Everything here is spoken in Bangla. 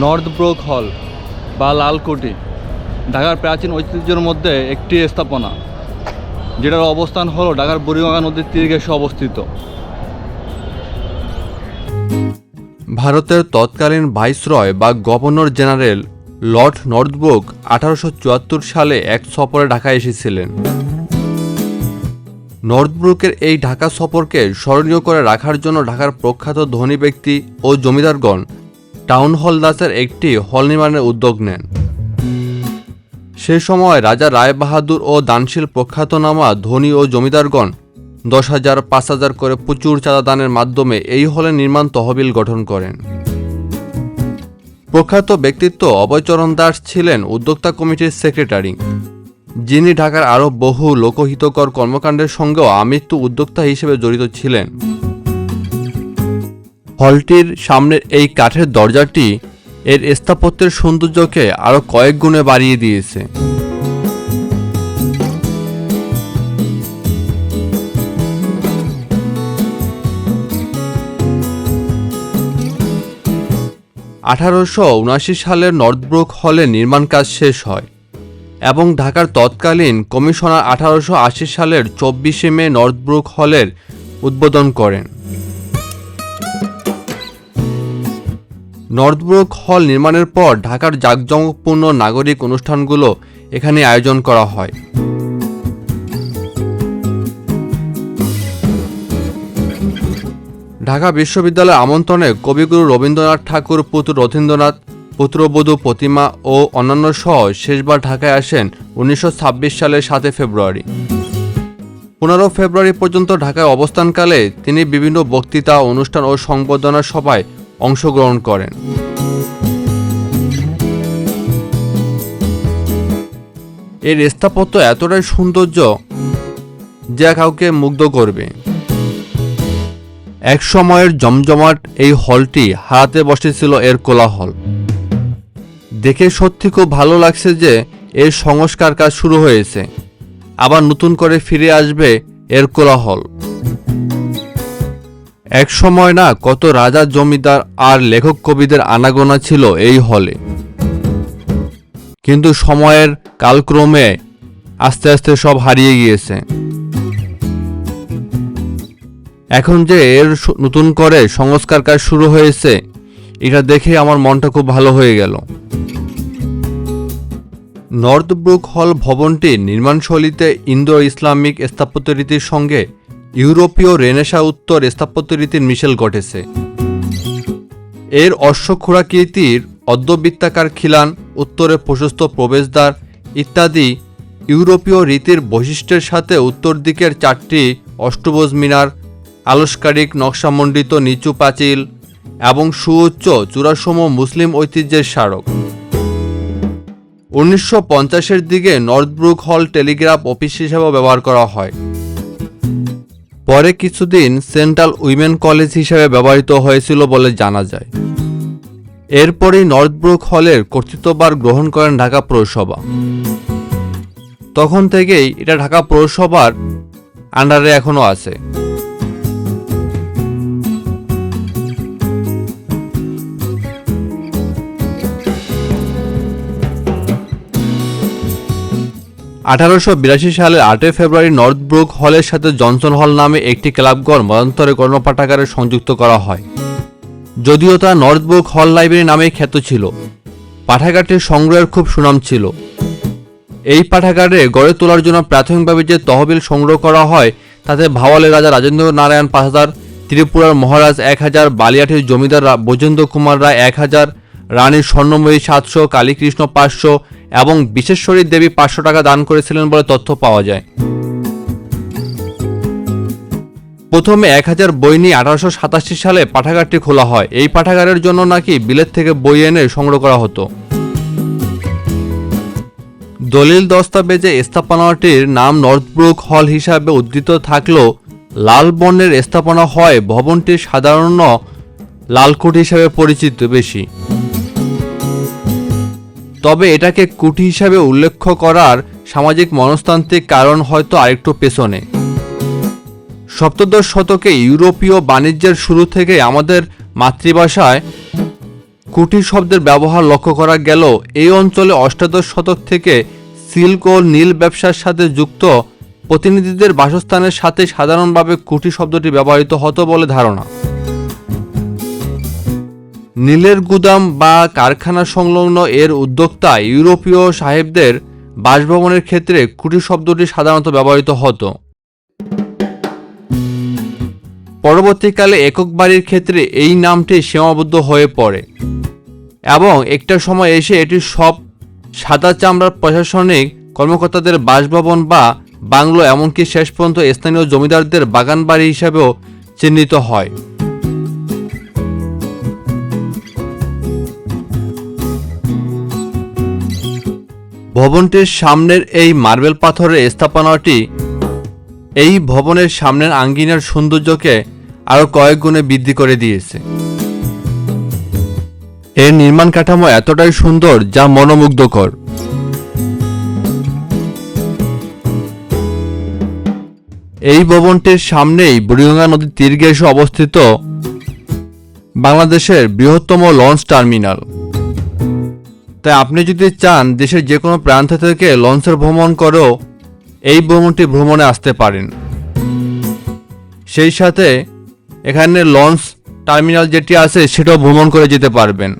নর্থ ব্রোক হল বা লালকুটি, ঢাকার প্রাচীন ঐতিহ্যের মধ্যে একটি স্থাপনা, যেটার অবস্থান হলো ঢাকার বুড়িগঙ্গা নদীর তীরে ঘেঁষে অবস্থিত। ভারতের তৎকালীন ভাইসরয় বা গভর্নর জেনারেল লর্ড নর্থব্রুক আঠারোশো চুয়াত্তর সালে এক সফরে ঢাকায় এসেছিলেন। নর্থব্রুকের এই ঢাকা সফরকে স্মরণীয় করে রাখার জন্য ঢাকার প্রখ্যাত ধনী ব্যক্তি ও জমিদারগণ টাউন হল দাসের একটি হল নির্মাণের উদ্যোগ নেন। সে সময় রাজা রায় বাহাদুর ও দানশীল প্রখ্যাতনামা ধনী ও জমিদারগণ দশ হাজার, পাঁচ হাজার করে প্রচুর চাঁদা দানের মাধ্যমে এই হলের নির্মাণ তহবিল গঠন করেন। প্রখ্যাত ব্যক্তিত্ব অভয়চরণ দাস ছিলেন উদ্যোক্তা কমিটির সেক্রেটারি, যিনি ঢাকার আরও বহু লোকহিতকর কর্মকাণ্ডের সঙ্গেও আমৃত্যু উদ্যোক্তা হিসেবে জড়িত ছিলেন। হলটির সামনের এই কাঠের দরজাটি এর স্থাপত্যের সৌন্দর্যকে আরও কয়েক গুণে বাড়িয়ে দিয়েছে। আঠারোশো উনাশি সালের নর্থব্রুক হলে নির্মাণ কাজ শেষ হয় এবং ঢাকার তৎকালীন কমিশনার আঠারোশো আশি সালের চব্বিশে মে নর্থব্রুক হলের উদ্বোধন করেন। নর্থব্রুক হল নির্মাণের পর ঢাকার জাঁকজমকপূর্ণ নাগরিক অনুষ্ঠানগুলো এখানে আয়োজন করা হয়। ঢাকা বিশ্ববিদ্যালয়ের আমন্ত্রণে কবিগুরু রবীন্দ্রনাথ ঠাকুর, পুত্র রথীন্দ্রনাথ, পুত্রবধূ প্রতিমা ও অন্যান্য সহ শেষবার ঢাকায় আসেন উনিশশো ছাব্বিশ সালের সাতই ফেব্রুয়ারি। পনেরো ফেব্রুয়ারি পর্যন্ত ঢাকায় অবস্থানকালে তিনি বিভিন্ন বক্তৃতা, অনুষ্ঠান ও সংবর্ধনা সভায় অংশগ্রহণ করেন। এর স্থাপত্য এতটাই সৌন্দর্য যা কাউকে মুগ্ধ করবে। এক সময়ের জমজমাট এই হলটি হারাতে বসেছিল এর কোলাহল। দেখে সত্যি খুব ভালো লাগছে যে এর সংস্কার কাজ শুরু হয়েছে। আবার নতুন করে ফিরে আসবে এর কোলাহল। এক সময় না কত রাজা, জমিদার আর লেখক কবিদের আনাগোনা ছিল এই হলে। কিন্তু সময়ের কালক্রমে আস্তে আস্তে সব হারিয়ে গিয়েছে। এখন যে এর নতুন করে সংস্কার কাজ শুরু হয়েছে, এটা দেখে আমার মনটা খুব ভালো হয়ে গেল। নর্থ ব্রুক হল ভবনটি নির্মাণশৈলীতে ইন্দো ইসলামিক স্থাপত্য রীতির সঙ্গে ইউরোপীয় রেনেসা উত্তর স্থাপত্য রীতির মিশেল ঘটেছে। এর অশ্বক্ষুরাকৃতির অর্ধবৃত্তাকার খিলান, উত্তরে প্রশস্ত প্রবেশদ্বার ইত্যাদি ইউরোপীয় রীতির বৈশিষ্ট্যের সাথে উত্তর দিকের চারটি অষ্টভুজ মিনার, আলস্কারিক, নকশামণ্ডিত নিচু পাঁচিল এবং সুউচ্চ চূড়াসম মুসলিম ঐতিহ্যের স্মারক। উনিশশো পঞ্চাশের দিকে নর্থব্রুক হল টেলিগ্রাফ অফিস হিসেবেও ব্যবহার করা হয়। পরে কিছুদিন সেন্ট্রাল উইমেন কলেজ হিসেবে ব্যবহৃত হয়েছিল বলে জানা যায়। এরপরেই নর্থব্রুক হলের কর্তৃত্ববার গ্রহণ করেন ঢাকা পৌরসভা। তখন থেকেই এটা ঢাকা পৌরসভার আন্ডারে এখনও আছে। আঠারোশো বিরাশি সালের আটই ফেব্রুয়ারি নর্থব্রুক হলের সাথে জনসন হল নামে একটি ক্লাবঘর মতান্তরে গণপাঠাগারে সংযুক্ত করা হয়। যদিও তা নর্থব্রুক হল লাইব্রেরি নামেই খ্যাত ছিল। পাঠাগারটির সংগ্রহের খুব সুনাম ছিল। এই পাঠাগারে গড়ে তোলার জন্য প্রাথমিকভাবে যে তহবিল সংগ্রহ করা হয়, তাতে ভাওয়ালের রাজা রাজেন্দ্র নারায়ণ পাঁচ হাজার, ত্রিপুরার মহারাজ এক হাজার, বালিয়াটির জমিদার বৈজেন্দ্র কুমার রায় এক হাজার, রানীর স্বর্ণময়ী সাতশো, কালীকৃষ্ণ পাঁচশো এবং বিশেশ্বরী দেবী পাঁচশো টাকা দান করেছিলেন বলে তথ্য পাওয়া যায়। প্রথমে এক হাজার বই নিয়ে আঠারোশো সাতাশি সালে পাঠাগারটি খোলা হয়। এই পাঠাগারের জন্য নাকি বিলেত থেকে বই এনে সংগ্রহ করা হতো। দলিল দস্তাবেজে স্থাপনাটির নাম নর্থব্রুক হল হিসাবে উদ্ধৃত থাকলেও লাল বর্ণের স্থাপনা হয় ভবনটি সাধারণ লালকুট হিসাবে পরিচিত বেশি। তবে এটাকে কুঠি হিসাবে উল্লেখ করার সামাজিক মনস্তান্ত্রিক কারণ হয়তো আরেকটু পেছনে। সপ্তদশ শতকে ইউরোপীয় বাণিজ্যের শুরু থেকে আমাদের মাতৃভাষায় কুটি শব্দের ব্যবহার লক্ষ্য করা গেল। এই অঞ্চলে অষ্টাদশ শতক থেকে সিল্ক ও নীল ব্যবসার সাথে যুক্ত প্রতিনিধিদের বাসস্থানের সাথে সাধারণভাবে কুটি শব্দটি ব্যবহৃত হতো বলে ধারণা। নীলের গুদাম বা কারখানা সংলগ্ন এর উদ্যোক্তা ইউরোপীয় সাহেবদের বাসভবনের ক্ষেত্রে কুটি শব্দটি সাধারণত ব্যবহৃত হতো। পরবর্তীকালে একক বাড়ির ক্ষেত্রে এই নামটি সীমাবদ্ধ হয়ে পড়ে এবং একটা সময় এসে এটি সব সাদা চামড়ার প্রশাসনিক কর্মকর্তাদের বাসভবন বা বাংলো এমনকি শেষ পর্যন্ত স্থানীয় জমিদারদের বাগান বাড়ি হিসাবেও চিহ্নিত হয়। ভবনটির সামনের এই মার্বেল পাথরের স্থাপনাটি এই ভবনের সামনের আঙ্গিনার সৌন্দর্যকে আরও কয়েক গুণে বৃদ্ধি করে দিয়েছে। এর নির্মাণ কাঠামো এতটাই সুন্দর যা মনোমুগ্ধকর। এই ভবনটির সামনেই বুড়িগঙ্গা নদীর তীর ঘেঁষে অবস্থিত বাংলাদেশের বৃহত্তম লঞ্চ টার্মিনাল। তাই আপনি যদি চান দেশের যে কোনো প্রান্ত থেকে লঞ্চের ভ্রমণ করেও এই ভ্রমণটি ভ্রমণে আসতে পারেন। সেই সাথে এখানে লঞ্চ টার্মিনাল যেটি আছে, সেটাও ভ্রমণ করে যেতে পারবেন।